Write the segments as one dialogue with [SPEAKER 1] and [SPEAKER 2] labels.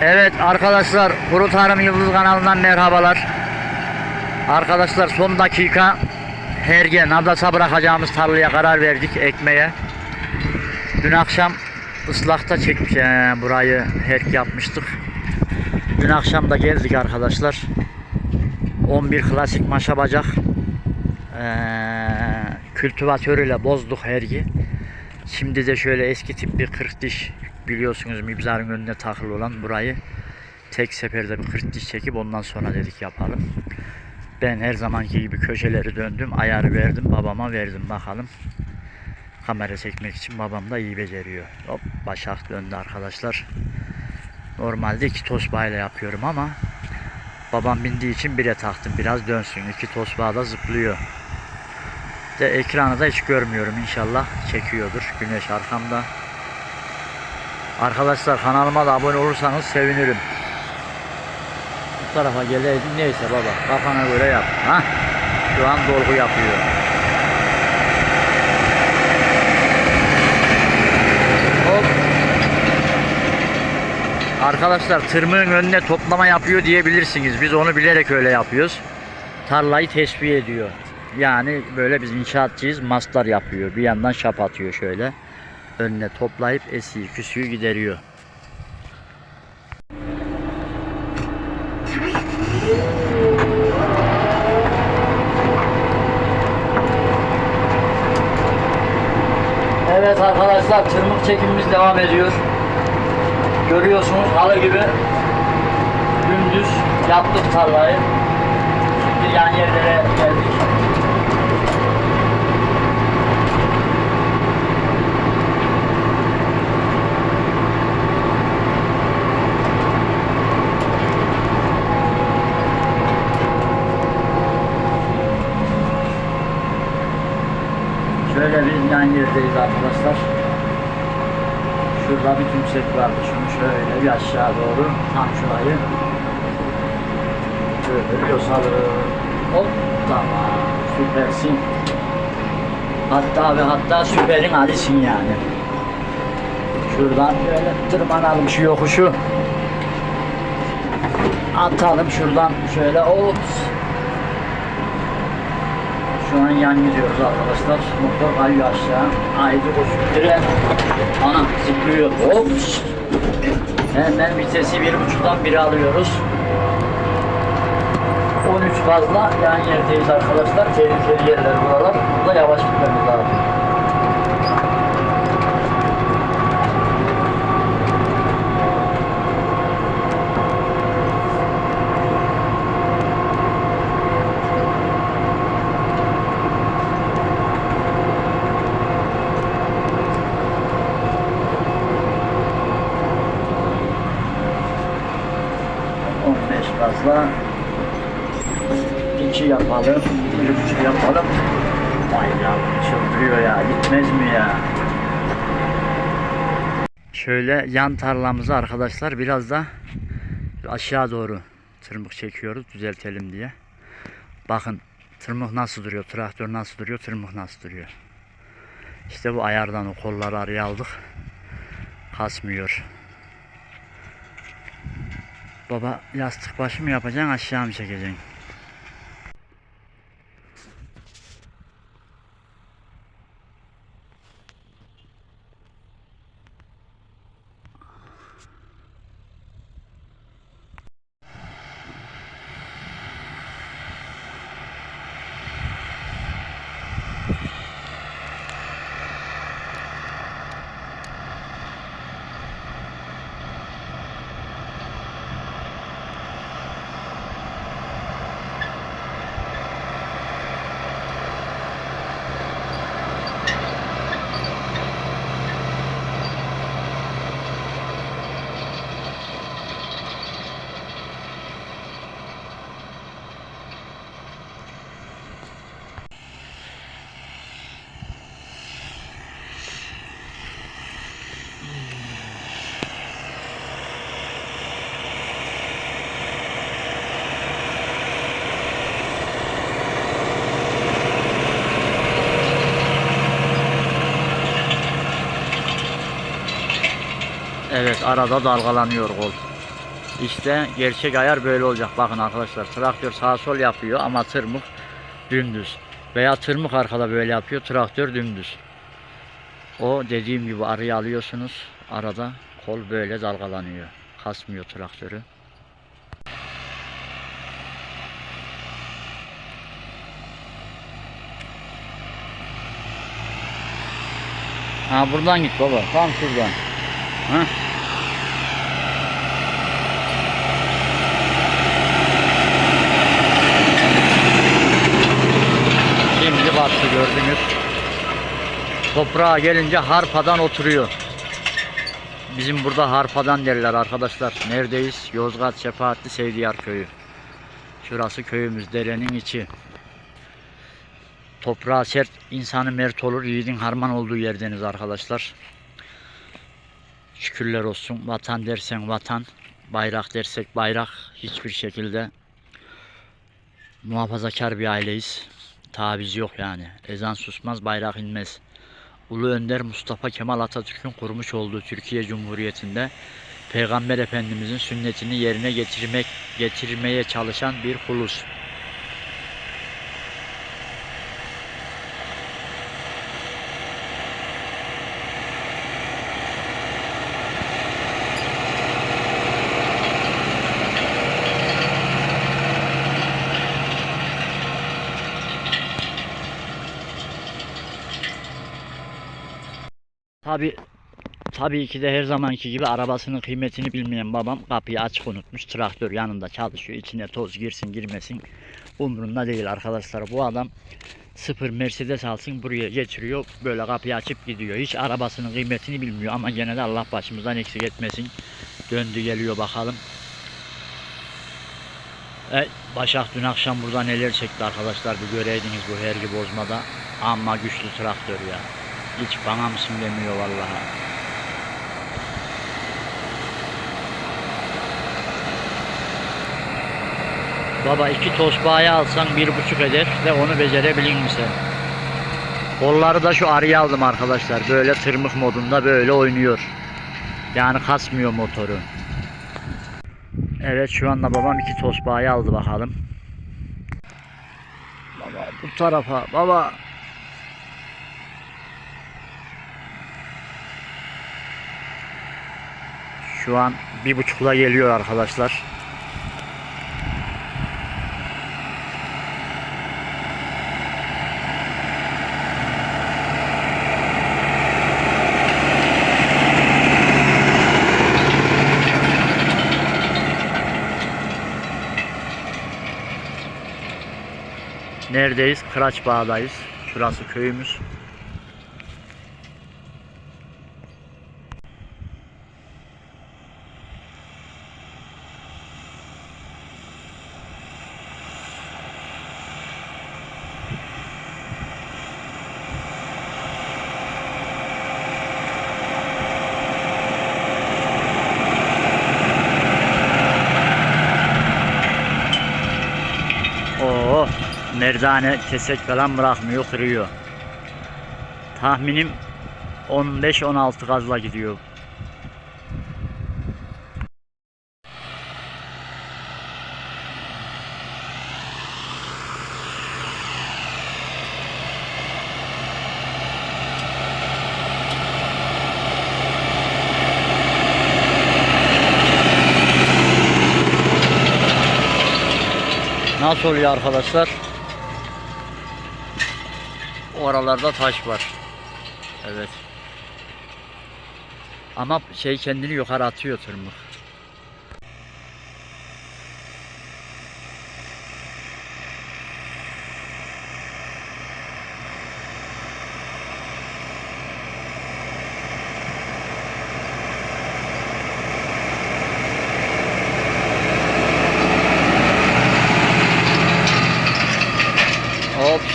[SPEAKER 1] Evet arkadaşlar Kuru Tarım Yıldız kanalından merhabalar. Arkadaşlar son dakika herge nadasa bırakacağımız tarlaya karar verdik ekmeye. Dün akşam ıslakta çekmiş ee, burayı herk yapmıştık. Dün akşam da geldik arkadaşlar. 11 klasik maşa bacak ee, kültivatörüyle bozduk hergi. Şimdi de şöyle eski tip bir 40 diş biliyorsunuz mibzarın önüne takılı olan burayı tek seferde bir 40 diş çekip ondan sonra dedik yapalım. Ben her zamanki gibi köşeleri döndüm, ayarı verdim, babama verdim bakalım. Kamera çekmek için babam da iyi beceriyor. Hop başak döndü arkadaşlar. Normalde iki tosbağayla yapıyorum ama babam bindiği için bire taktım. Biraz dönsün. İki tosbağa da zıplıyor. De ekranı da hiç görmüyorum inşallah çekiyordur. Güneş arkamda. Arkadaşlar kanalıma da abone olursanız sevinirim. Bu tarafa geleydin neyse baba kafana göre yap. Ha? Şu an dolgu yapıyor. Hop. Arkadaşlar tırmığın önüne toplama yapıyor diyebilirsiniz. Biz onu bilerek öyle yapıyoruz. Tarlayı tesviye ediyor. Yani böyle biz inşaatçıyız. Maslar yapıyor. Bir yandan şap atıyor şöyle. Önüne toplayıp esiyi küsüyü gideriyor. Evet arkadaşlar tırmık çekimimiz devam ediyor. Görüyorsunuz halı gibi dümdüz yaptık tarlayı. Şimdi yan yerlere geldik. Şöyle bir yan yerdeyiz arkadaşlar. Şurada bir tümsek vardı. Şunu şöyle bir aşağı doğru tam şurayı şöyle bir yosalım. Hop tamam süpersin. Hatta ve hatta süperin alisin yani. Şuradan böyle tırmanalım şu yokuşu. Atalım şuradan şöyle ops. Şu an yan gidiyoruz arkadaşlar. Motor kayıyor aşağı. Haydi koşuyor. Ana zıplıyor. Hop. Hemen vitesi bir buçuktan biri alıyoruz. 13 fazla yan yerdeyiz arkadaşlar. Tehlikeli yerler buralar. Burada yavaş gitmemiz lazım. Fazla. İki yapalım. Bir buçuk yapalım. Vay ya çıldırıyor ya. Gitmez mi ya? Şöyle yan tarlamızı arkadaşlar biraz da aşağı doğru tırmık çekiyoruz düzeltelim diye. Bakın tırmık nasıl duruyor, traktör nasıl duruyor, tırmık nasıl duruyor. İşte bu ayardan o kolları araya aldık. Kasmıyor. Baba yastık başı mı yapacaksın aşağı mı çekeceksin? Evet arada dalgalanıyor kol. İşte gerçek ayar böyle olacak. Bakın arkadaşlar traktör sağ sol yapıyor ama tırmık dümdüz. Veya tırmık arkada böyle yapıyor traktör dümdüz. O dediğim gibi arıyı alıyorsunuz. Arada kol böyle dalgalanıyor. Kasmıyor traktörü. Ha buradan git baba. Tam şuradan. Ha? Şimdi battı gördünüz. Toprağa gelince harpadan oturuyor. Bizim burada harpadan derler arkadaşlar. Neredeyiz? Yozgat Şefaatli Sevdiyar Köyü. Şurası köyümüz, derenin içi. Toprağı sert, insanı mert olur. Yiğidin harman olduğu yerdeniz arkadaşlar. Şükürler olsun. Vatan dersen vatan, bayrak dersek bayrak. Hiçbir şekilde muhafazakar bir aileyiz. Taviz yok yani. Ezan susmaz, bayrak inmez. Ulu Önder Mustafa Kemal Atatürk'ün kurmuş olduğu Türkiye Cumhuriyeti'nde Peygamber Efendimizin sünnetini yerine getirmek getirmeye çalışan bir hulus. Tabi tabii ki de her zamanki gibi arabasının kıymetini bilmeyen babam kapıyı açık unutmuş. Traktör yanında çalışıyor. İçine toz girsin girmesin umurunda değil arkadaşlar. Bu adam sıfır Mercedes alsın buraya getiriyor. Böyle kapıyı açıp gidiyor. Hiç arabasının kıymetini bilmiyor ama gene de Allah başımızdan eksik etmesin. Döndü geliyor bakalım. E, Başak dün akşam burada neler çekti arkadaşlar bir göreydiniz bu hergi bozmada. Ama güçlü traktör ya. Hiç bana mısın demiyor vallahi. Baba iki tosbağayı alsan bir buçuk eder ve onu becerebilir misin? Kolları da şu arıya aldım arkadaşlar. Böyle tırmık modunda böyle oynuyor. Yani kasmıyor motoru. Evet şu anda babam iki tosbağayı aldı bakalım. Baba bu tarafa baba. Şu an bir buçukla geliyor arkadaşlar. Neredeyiz? Kıraç Bağ'dayız. Şurası köyümüz. Merdane kesek falan bırakmıyor, kırıyor. Tahminim 15-16 gazla gidiyor. Nasıl oluyor arkadaşlar? Oralarda taş var. Evet. Ama şey kendini yukarı atıyor tırmık.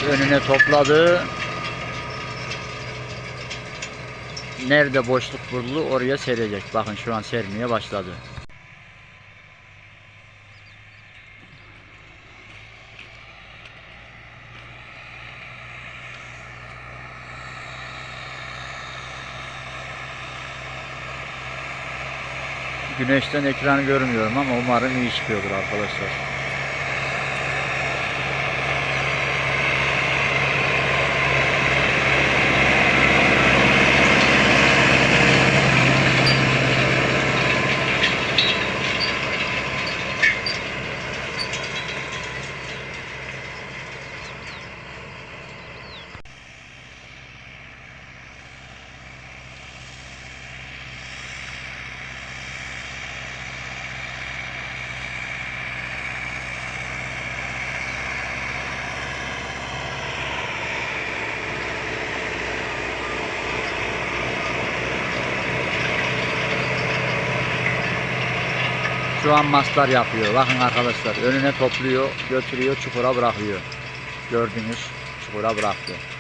[SPEAKER 1] Önüne topladı. Nerede boşluk buldu oraya serecek. Bakın şu an sermeye başladı. Güneşten ekranı görmüyorum ama umarım iyi çıkıyordur arkadaşlar. An maslar yapıyor. Bakın arkadaşlar önüne topluyor, götürüyor, çukura bırakıyor. Gördünüz, çukura bıraktı.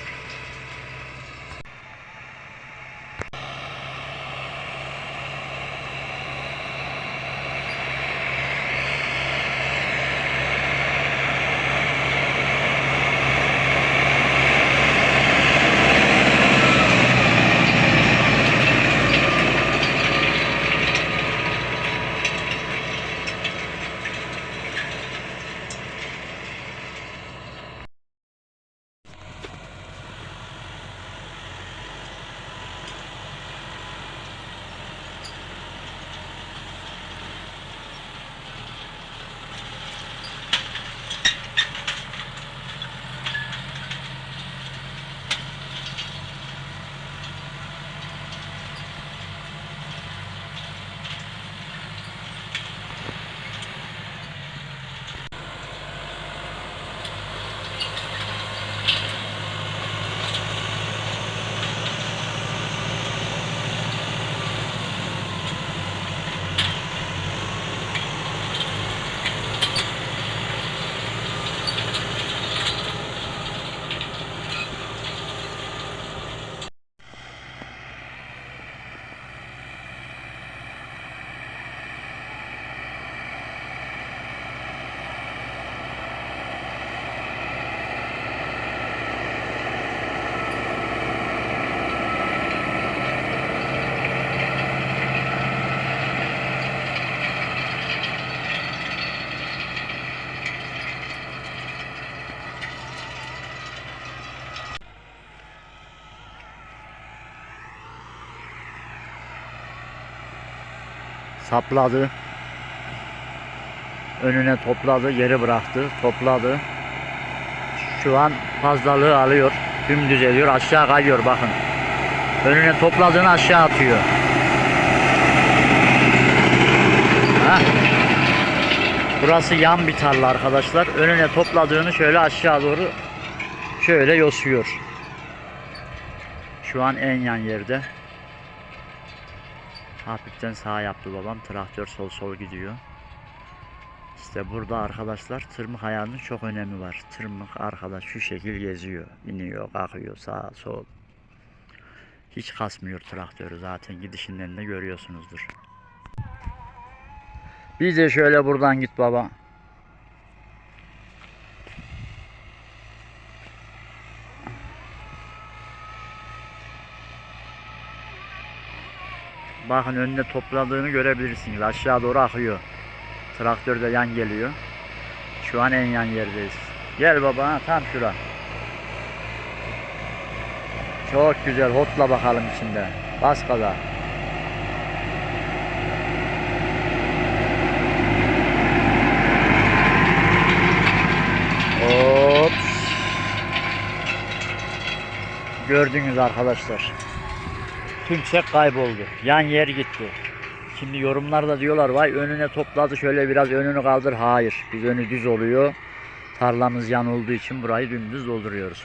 [SPEAKER 1] Sapladı. Önüne topladı, geri bıraktı, topladı. Şu an fazlalığı alıyor. Dümdüz ediyor, aşağı kayıyor bakın. Önüne topladığını aşağı atıyor. Hah. Burası yan bir tarla arkadaşlar. Önüne topladığını şöyle aşağı doğru şöyle yosuyor. Şu an en yan yerde. Hafiften sağ yaptı babam. Traktör sol sol gidiyor. İşte burada arkadaşlar tırmık ayarının çok önemi var. Tırmık arkadaş şu şekil geziyor. iniyor, kalkıyor sağ sol. Hiç kasmıyor traktörü zaten gidişinden de görüyorsunuzdur. Bir de şöyle buradan git baba. Bakın önünde topladığını görebilirsiniz. Aşağı doğru akıyor. Traktör de yan geliyor. Şu an en yan yerdeyiz. Gel baba ha, tam şura. Çok güzel. Hotla bakalım içinde. Bas gaza. Hop. Gördünüz arkadaşlar. Tümsek kayboldu. Yan yer gitti. Şimdi yorumlarda diyorlar vay önüne topladı şöyle biraz önünü kaldır. Hayır. Biz önü düz oluyor. Tarlamız yan olduğu için burayı dümdüz dolduruyoruz.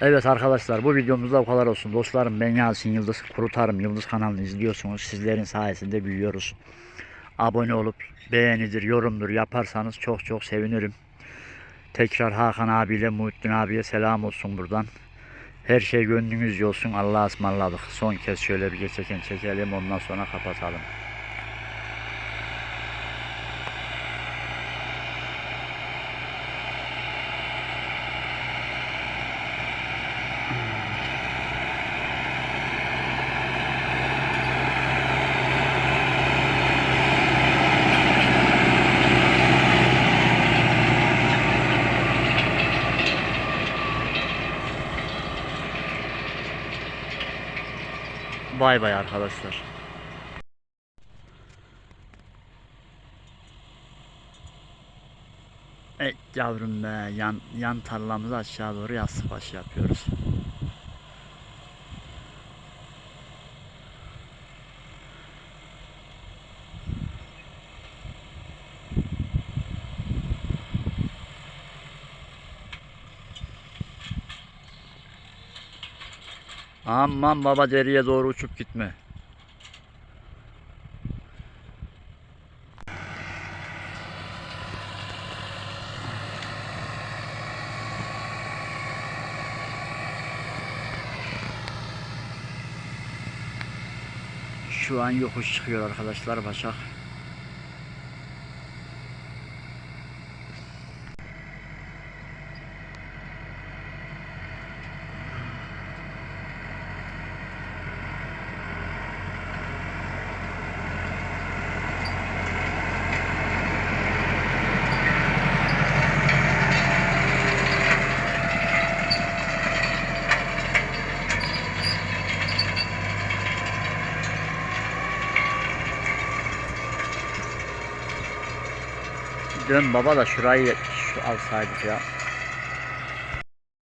[SPEAKER 1] Evet arkadaşlar bu videomuzda bu kadar olsun. Dostlarım ben Yasin Yıldız Kurutarım. Yıldız kanalını izliyorsunuz. Sizlerin sayesinde büyüyoruz. Abone olup beğenidir, yorumdur yaparsanız çok çok sevinirim. Tekrar Hakan abiyle Muhittin abiye selam olsun buradan. Her şey gönlünüzce olsun. Allah'a ısmarladık. Son kez şöyle bir geçerken çekelim. Ondan sonra kapatalım. Bay bay arkadaşlar. Evet yavrum be yan, yan tarlamızı aşağı doğru yastık başı yapıyoruz. Aman baba deriye doğru uçup gitme. Şu an yokuş çıkıyor arkadaşlar Başak. Dön baba da şurayı şu alsaydık ya.